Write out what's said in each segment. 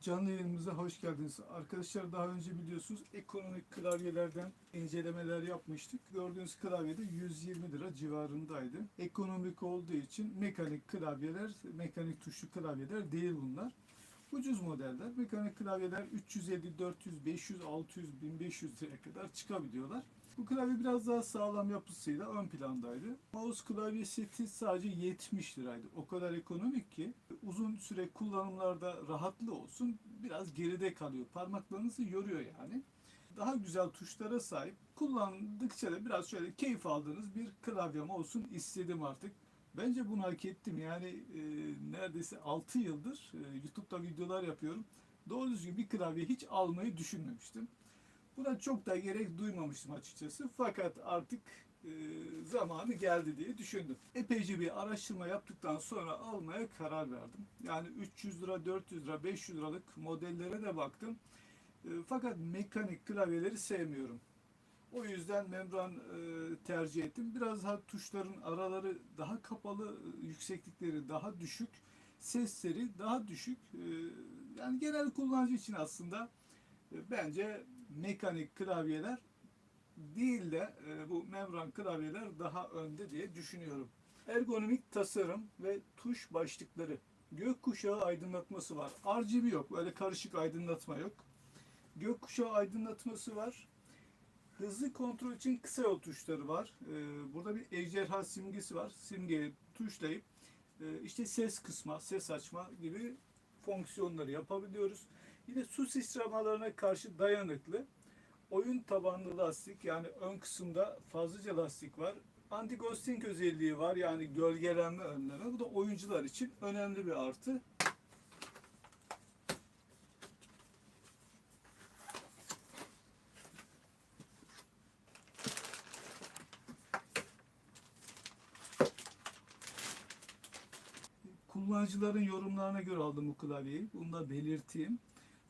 Canlı yayınımıza hoş geldiniz. Arkadaşlar daha önce biliyorsunuz ekonomik klavyelerden incelemeler yapmıştık. Gördüğünüz klavyede 120 lira civarındaydı. Ekonomik olduğu için mekanik klavyeler, mekanik tuşlu klavyeler değil bunlar. Ucuz modeller. Mekanik klavyeler 350, 400, 500, 600, 1500 liraya kadar çıkabiliyorlar. Bu klavye biraz daha sağlam yapısıyla ön plandaydı. Mouse klavye seti sadece 70 liraydı. O kadar ekonomik ki uzun süre kullanımlarda rahatlı olsun biraz geride kalıyor. Parmaklarınızı yoruyor yani. Daha güzel tuşlara sahip kullandıkça da biraz şöyle keyif aldığınız bir klavyem olsun istedim artık. Bence bunu hak ettim. Yani e, neredeyse 6 yıldır e, YouTube'da videolar yapıyorum. Doğru düzgün bir klavye hiç almayı düşünmemiştim. Buna çok da gerek duymamıştım açıkçası. Fakat artık e, zamanı geldi diye düşündüm. Epeyce bir araştırma yaptıktan sonra almaya karar verdim. Yani 300 lira, 400 lira, 500 liralık modellere de baktım. E, fakat mekanik klavyeleri sevmiyorum. O yüzden membran e, tercih ettim. Biraz daha tuşların araları daha kapalı, e, yükseklikleri daha düşük, sesleri daha düşük. E, yani genel kullanıcı için aslında e, bence mekanik klavyeler değil de e, bu membran klavyeler daha önde diye düşünüyorum. Ergonomik tasarım ve tuş başlıkları. Gökkuşağı aydınlatması var. RGB yok. Böyle karışık aydınlatma yok. Gökkuşağı aydınlatması var. Hızlı kontrol için kısa yol tuşları var. Ee, burada bir ejderha simgesi var. Simgeyi tuşlayıp e, işte ses kısma, ses açma gibi fonksiyonları yapabiliyoruz. Yine su sıçramalarına karşı dayanıklı. Oyun tabanlı lastik yani ön kısımda fazlaca lastik var. Anti ghosting özelliği var yani gölgelenme önleme. Bu da oyuncular için önemli bir artı. Kullanıcıların yorumlarına göre aldım bu klavyeyi. Bunu da belirteyim.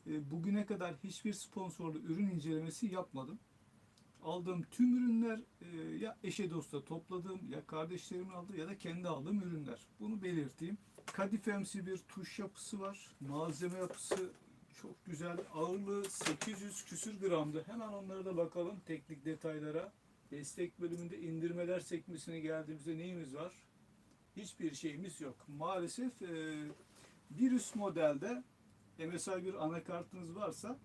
E, Bugüne kadar hiçbir sponsorlu ürün incelemesi yapmadım. Aldığım tüm ürünler e, ya eşe dosta topladığım ya kardeşlerimin aldığı ya da kendi aldığım ürünler. Bunu belirteyim. Kadifemsi bir tuş yapısı var. Malzeme yapısı çok güzel. Ağırlığı 800 küsür gramdı. Hemen onlara da bakalım teknik detaylara. Destek bölümünde indirmeler sekmesine geldiğimizde neyimiz var? Hiçbir şeyimiz yok. Maalesef e, bir üst modelde MSI bir anakartınız varsa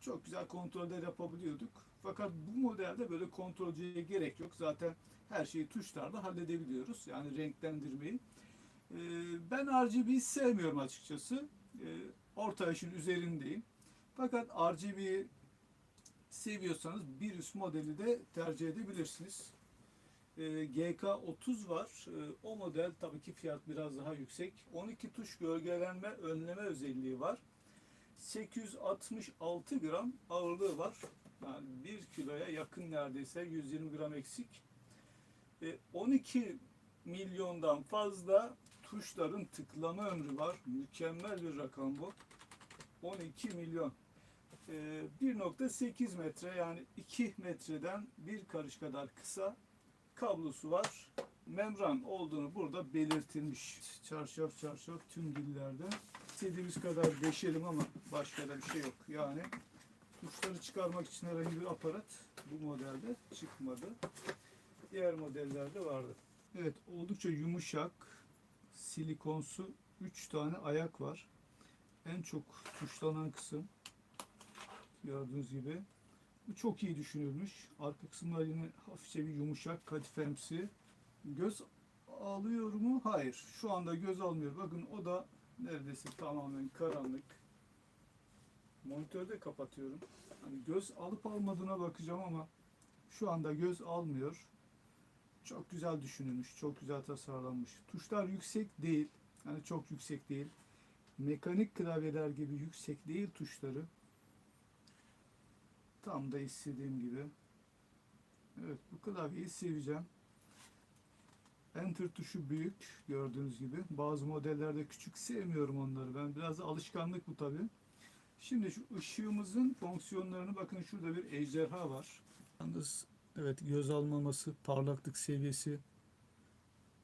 çok güzel kontroller yapabiliyorduk. Fakat bu modelde böyle kontrolcüye gerek yok. Zaten her şeyi tuşlarla halledebiliyoruz. Yani renklendirmeyi. Ee, ben RGB'yi sevmiyorum açıkçası. Ee, orta yaşın üzerindeyim. Fakat RGB'yi seviyorsanız bir üst modeli de tercih edebilirsiniz. Ee, GK30 var. Ee, o model tabii ki fiyat biraz daha yüksek. 12 tuş gölgelenme önleme özelliği var. 866 gram ağırlığı var. Yani 1 kiloya yakın neredeyse 120 gram eksik. E, 12 milyondan fazla tuşların tıklama ömrü var. Mükemmel bir rakam bu. 12 milyon. E, 1.8 metre yani 2 metreden bir karış kadar kısa kablosu var. Membran olduğunu burada belirtilmiş. Çarşaf çarşaf tüm dillerde. İstediğimiz kadar deşelim ama başka da bir şey yok. Yani tuşları çıkarmak için herhangi bir aparat bu modelde çıkmadı. Diğer modellerde vardı. Evet oldukça yumuşak silikonsu 3 tane ayak var. En çok tuşlanan kısım gördüğünüz gibi. Bu çok iyi düşünülmüş. Arka kısımlar yine hafifçe bir yumuşak kadifemsi. Göz alıyor mu? Hayır. Şu anda göz almıyor. Bakın o da neredeyse tamamen karanlık. Monitörde kapatıyorum. Hani göz alıp almadığına bakacağım ama şu anda göz almıyor. Çok güzel düşünülmüş, çok güzel tasarlanmış. Tuşlar yüksek değil. Yani çok yüksek değil. Mekanik klavyeler gibi yüksek değil tuşları. Tam da istediğim gibi. Evet bu klavyeyi seveceğim. Enter tuşu büyük gördüğünüz gibi. Bazı modellerde küçük sevmiyorum onları. Ben biraz alışkanlık bu tabi. Şimdi şu ışığımızın fonksiyonlarını bakın şurada bir ejderha var. Yalnız evet göz almaması, parlaklık seviyesi,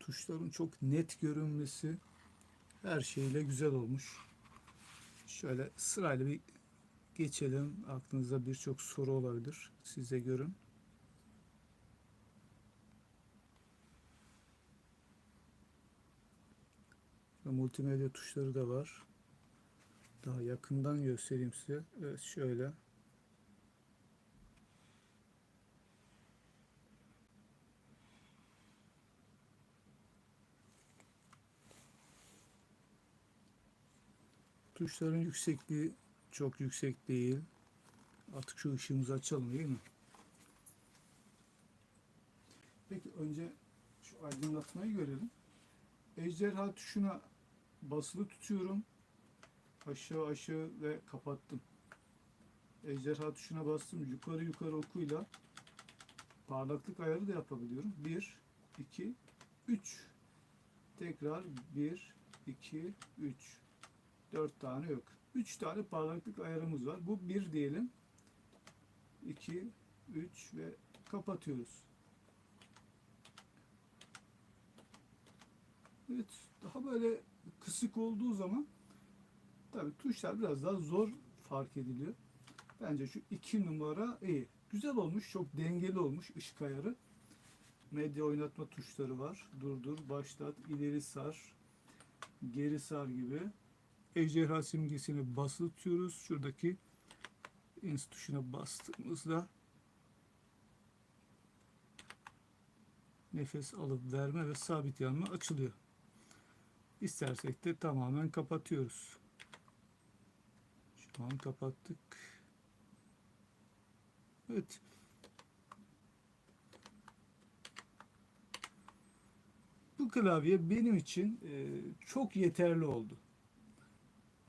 tuşların çok net görünmesi her şeyle güzel olmuş. Şöyle sırayla bir geçelim. Aklınızda birçok soru olabilir. Siz de görün. Ve multimedya tuşları da var. Daha yakından göstereyim size. Evet şöyle. Tuşların yüksekliği çok yüksek değil. Artık şu ışığımızı açalım değil mi? Peki önce şu aydınlatmayı görelim. Ejderha tuşuna basılı tutuyorum. Aşağı aşağı ve kapattım. Ejderha tuşuna bastım. Yukarı yukarı okuyla parlaklık ayarı da yapabiliyorum. 1, 2, 3. Tekrar 1, 2, 3. 4 tane yok. 3 tane parlaklık ayarımız var. Bu 1 diyelim. 2, 3 ve kapatıyoruz. Evet, daha böyle kısık olduğu zaman tabi tuşlar biraz daha zor fark ediliyor. Bence şu iki numara iyi. Güzel olmuş, çok dengeli olmuş ışık ayarı. Medya oynatma tuşları var. Durdur, başlat, ileri sar, geri sar gibi. Ejderha simgesini basılı tutuyoruz. Şuradaki ins tuşuna bastığımızda nefes alıp verme ve sabit yanma açılıyor. İstersek de tamamen kapatıyoruz. Şu an kapattık. Evet. Bu klavye benim için e, çok yeterli oldu.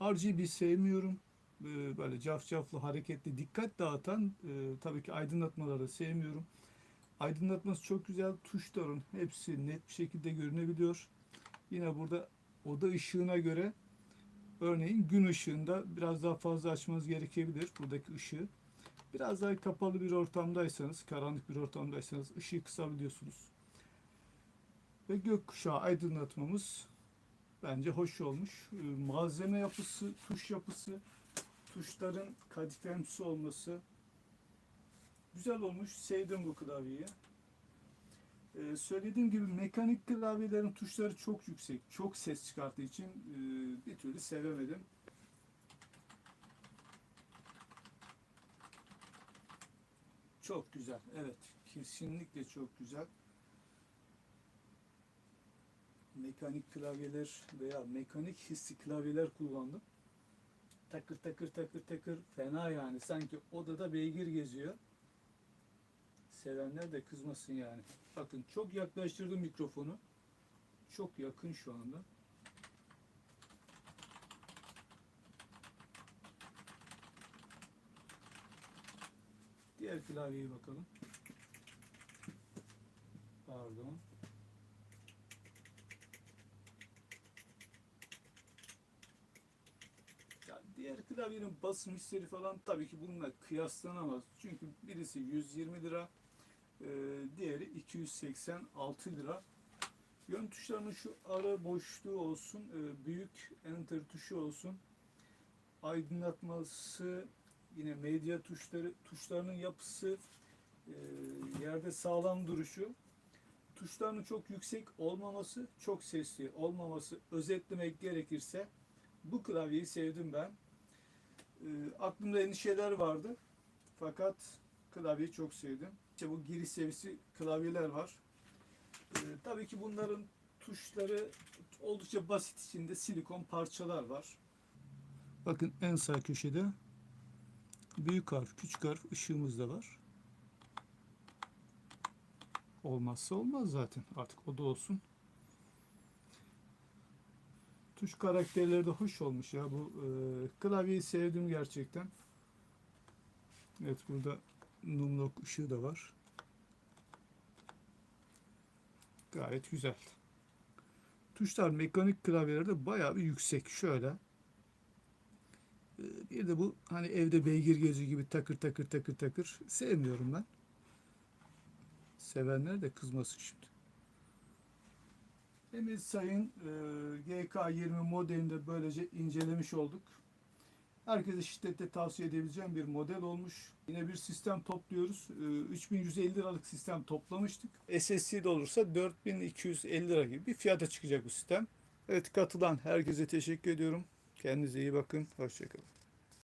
RGB sevmiyorum. E, böyle cafcaflı, hareketli, dikkat dağıtan e, tabii ki aydınlatmaları sevmiyorum. Aydınlatması çok güzel. Tuşların hepsi net bir şekilde görünebiliyor. Yine burada oda ışığına göre örneğin gün ışığında biraz daha fazla açmanız gerekebilir buradaki ışığı. Biraz daha kapalı bir ortamdaysanız, karanlık bir ortamdaysanız ışığı kısabiliyorsunuz. Ve gökkuşağı aydınlatmamız bence hoş olmuş. Ee, Malzeme yapısı, tuş yapısı, tuşların kadifemsi olması güzel olmuş. Sevdim bu klavyeyi. Ee, söylediğim gibi mekanik klavyelerin tuşları çok yüksek, çok ses çıkarttığı için e, bir türlü sevemedim. Çok güzel, evet. Kesinlikle çok güzel. Mekanik klavyeler veya mekanik hissi klavyeler kullandım. Takır takır takır takır fena yani. Sanki odada beygir geziyor. Sevenler de kızmasın yani. Bakın çok yaklaştırdım mikrofonu. Çok yakın şu anda. Diğer klavyeye bakalım. Pardon. Ya diğer klavyenin basım hisleri falan tabii ki bununla kıyaslanamaz. Çünkü birisi 120 lira, e, diğeri 286 lira. Yön tuşlarının şu ara boşluğu olsun, e, büyük enter tuşu olsun. Aydınlatması, yine medya tuşları, tuşlarının yapısı, e, yerde sağlam duruşu. Tuşlarının çok yüksek olmaması, çok sesli olmaması özetlemek gerekirse bu klavyeyi sevdim ben. E, aklımda endişeler vardı. Fakat klavyeyi çok sevdim. İşte bu giriş seviyesi klavyeler var. Ee, tabii ki bunların tuşları oldukça basit içinde silikon parçalar var. Bakın en sağ köşede büyük harf, küçük harf ışığımız da var. Olmazsa olmaz zaten. Artık o da olsun. Tuş karakterleri de hoş olmuş ya. Bu e, klavyeyi sevdim gerçekten. Evet burada numlok ışığı da var. Gayet güzel. Tuşlar mekanik klavyelerde bayağı bir yüksek. Şöyle. Ee, Bir de bu hani evde beygir gezi gibi takır takır takır takır sevmiyorum ben. Sevenler de kızmasın şimdi. Emir Sayın e, GK20 modelini de böylece incelemiş olduk. Herkese şiddetle tavsiye edebileceğim bir model olmuş. Yine bir sistem topluyoruz. Ee, 3150 liralık sistem toplamıştık. De olursa 4250 lira gibi bir fiyata çıkacak bu sistem. Evet katılan herkese teşekkür ediyorum. Kendinize iyi bakın. Hoşçakalın.